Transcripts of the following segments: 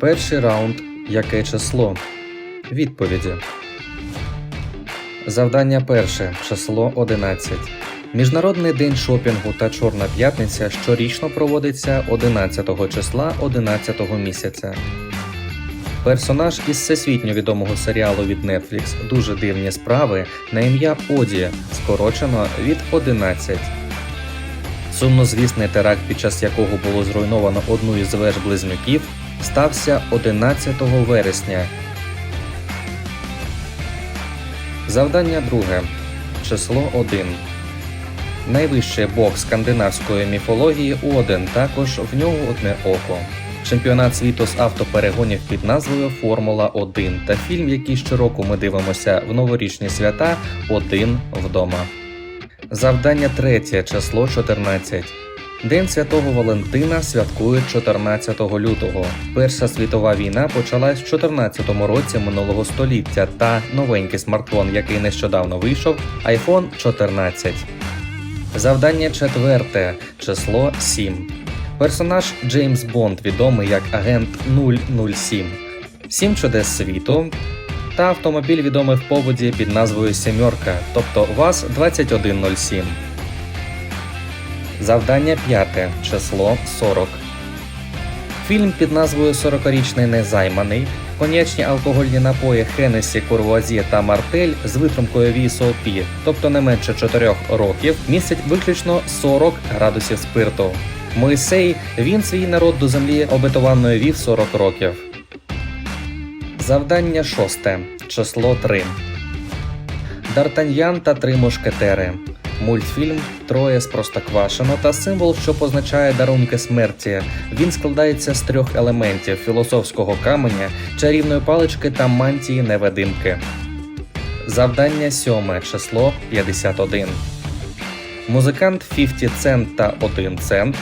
Перший раунд Яке число? Відповіді. Завдання перше. Число 11. Міжнародний день шопінгу та Чорна п'ятниця щорічно проводиться 11 числа 11 місяця. Персонаж із всесвітньо відомого серіалу від Netflix Дуже дивні справи на ім'я Оді, скорочено від 11. Сумнозвісний теракт, під час якого було зруйновано одну із веж близнюків, стався 11 вересня. Завдання друге. Число 1. Найвищий бог скандинавської міфології Оден, також в нього одне око. Чемпіонат світу з автоперегонів під назвою Формула 1 та фільм, який щороку ми дивимося в новорічні свята Один вдома. Завдання третє, число 14. День Святого Валентина святкують 14 лютого. Перша світова війна почалась в 14 році минулого століття та новенький смартфон, який нещодавно вийшов, iPhone 14. Завдання четверте, число 7. Персонаж Джеймс Бонд, відомий як агент 007. Сім чудес світу та автомобіль відомий в поводі під назвою Сімерка, тобто ВАЗ 2107. Завдання п'яте, число 40. Фільм під назвою «40-річний незайманий. Конячні алкогольні напої Хенесі, Курвуазє та Мартель з витримкою VSOP, тобто не менше 4 років, містять виключно 40 градусів спирту. Мойсей він свій народ до землі обетованої вів 40 років. Завдання шосте. Число 3. Д'Артаньян та три мушкетери. Мультфільм Троє з Простоквашино та символ, що позначає дарунки смерті. Він складається з трьох елементів: філософського каменя, чарівної палички та мантії невидимки. Завдання сьоме. Число 51. Музикант 50 Cent та 1 Цент.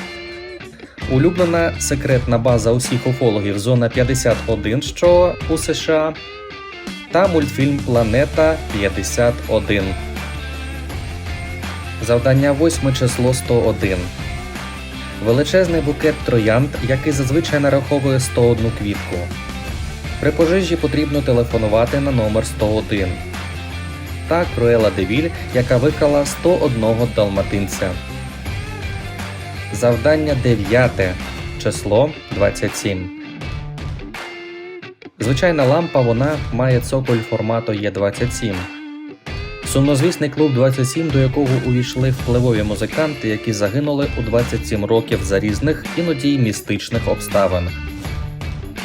Улюблена секретна база усіх уфологів Зона 51, що у США. Та мультфільм Планета 51. Завдання 8 число 101. Величезний букет троянд, який зазвичай нараховує 101 квітку. При пожежі потрібно телефонувати на номер 101. Та Круела Девіль, яка викрала 101 далматинця. Завдання 9. Число 27. Звичайна лампа вона має цоколь формату Е27. Сумнозвісний клуб 27, до якого увійшли впливові музиканти, які загинули у 27 років за різних, іноді містичних обставин.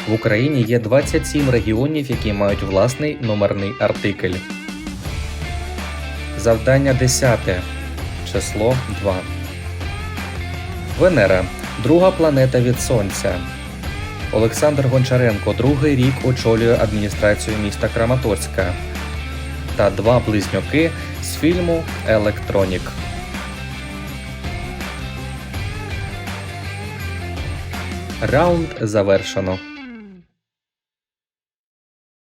В Україні є 27 регіонів, які мають власний номерний артикль. Завдання 10. Число 2. Венера друга планета від Сонця. Олександр Гончаренко другий рік очолює адміністрацію міста Краматорська та два близнюки з фільму Електронік. Раунд завершено.